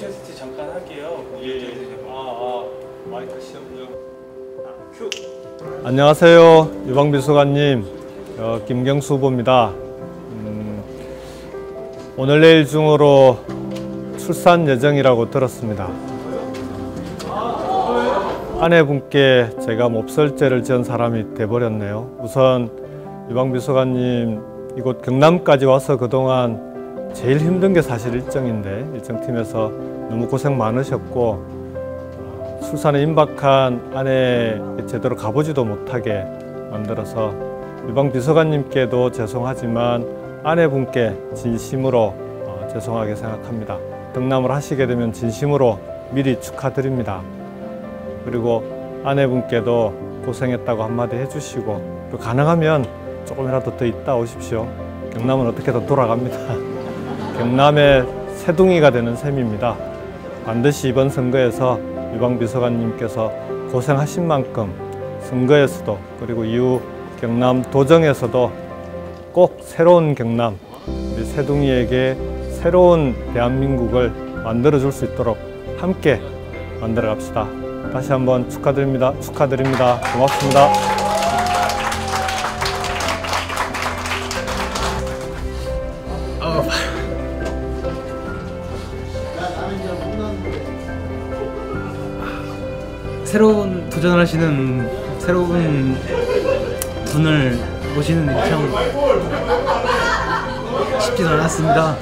테스트 잠깐 할게요. 예. 아, 아 마이크 시험 중. 아, 큐. 안녕하세요. 유방비서관님, 어, 김경수 후보입니다. 음, 오늘 내일 중으로 출산 예정이라고 들었습니다. 아내분께 제가 몹쓸죄를 지은 사람이 돼버렸네요. 우선 유방비서관님 이곳 경남까지 와서 그동안 제일 힘든 게 사실 일정인데 일정팀에서 너무 고생 많으셨고 출산에 임박한 아내 제대로 가보지도 못하게 만들어서 유방 비서관님께도 죄송하지만 아내분께 진심으로 어, 죄송하게 생각합니다. 등남을 하시게 되면 진심으로 미리 축하드립니다. 그리고 아내분께도 고생했다고 한마디 해주시고 또 가능하면 조금이라도 더 있다 오십시오. 경남은 어떻게든 돌아갑니다. 경남의 새둥이가 되는 셈입니다. 반드시 이번 선거에서 유방비서관님께서 고생하신 만큼 선거에서도 그리고 이후 경남 도정에서도 꼭 새로운 경남 우리 새둥이에게 새로운 대한민국을 만들어 줄 수 있도록 함께 만들어 갑시다. 다시 한번 축하드립니다. 축하드립니다. 고맙습니다. 새로운 도전을 하시는 새로운 분을 모시는 일참 쉽지도 않았습니다.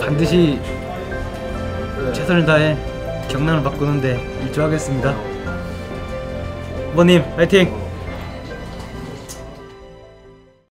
반드시 최선을 다해 경남을 바꾸는데 일조하겠습니다. 후보님 화이팅!